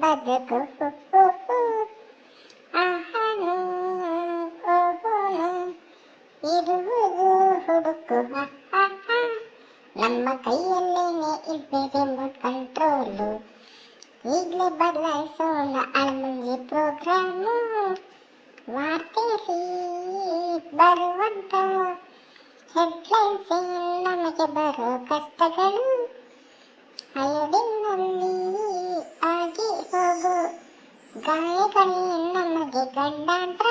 ಬರಕು ಆಹನು ಓಹೋನು ಇರುವುದು ಹುಡುಕು ನಮ್ಮ ಕೈಯಲ್ಲೇನೆ ಇದೆ ರಿಮೋಟ್ ಕಂಟ್ರೋಲು ಈಗಲೇ ಬದಲಾಯಿಸೋಣ ಅಳಮುಂಜಿ ಪ್ರೋಗ್ರಾಮು ವಾರ್ತೆಯಲ್ಲಿ ಬರುವಂತ ಹೆಡ್ಲೈನ್ಸ್ ನಮಗೆ ಬರೋ ಕಷ್ಟಗಳು ಗಾಯಗಳೇ ನಮಗೆ ಗಡ್ಡಾದ್ರ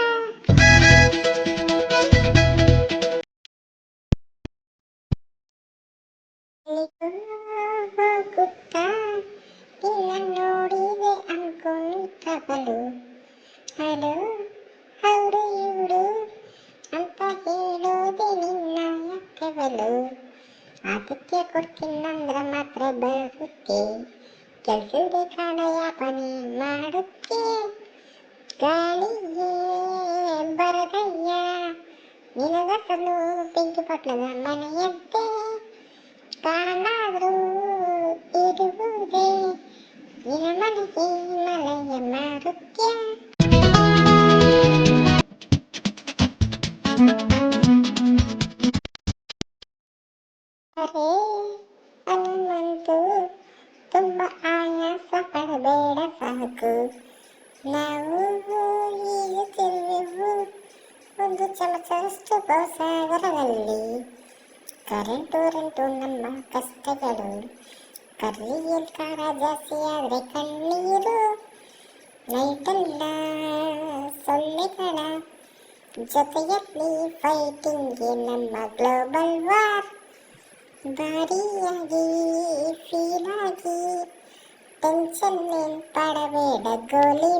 ಹಾಕುತ್ತಾ ಇಲ್ಲ ನೋಡಿದೆ ಅನ್ಕೊಂತ ಬಲು ಹಲೋ ಹೌಡು ಇವ್ರು ಅಂತ ಹೇಳೋದೆ ನಿನ್ನ ಯಾಕೆ ಬಲು ಆತಿಥ್ಯ ಕೊಡ್ತೀನಿ ಅಂದ್ರೆ ಮಾತ್ರ ಬರುತ್ತೆ ಕೆಲ್ಸದ ಕಾಣ ಯಾಪನೆ ಮಾಡುತ್ತೆ ಗಾಳಿಯೇ ಬರದಯ್ಯ ನಿನಗಸಲು ಬೆಂಕಿ ಪಟ್ಟಣದ ಮನೆಯದ್ದೇ ಕಾಣಾದ್ರೂ ಇರುವುದೇ ನಿನ ಮನೆಗೆ ಮಳೆಯ ಮಾರುತ್ಯ ಅರೇ ನಾವು ಈಗುತ್ತಿರುವೆವು ಒಂದು ಚಮಚದಷ್ಟು ಗೋಸಾಗರದಲ್ಲಿ ಕರೆಂಟು ರೆಂಟು ನಮ್ಮ ಕಷ್ಟಗಳು ಕರ್ರಿಯಲ್ ಕಾರ ಜಾಸ್ತಿ ಆದ್ರೆ ಕಣ್ಣೀರು ನೈಟೆಲ್ಲ ಸೊಳ್ಳೆಗಳ ಜೊತೆಯಲ್ಲಿ ಫೈಟಿಂಗ್ ನಮ್ಮ ಗ್ಲೋಬಲ್ ವಾರ್ ಭಾರಿಯಾಗಿ ಫೀಲ್ టెన్షన్ నేను పడవేడ గోలీ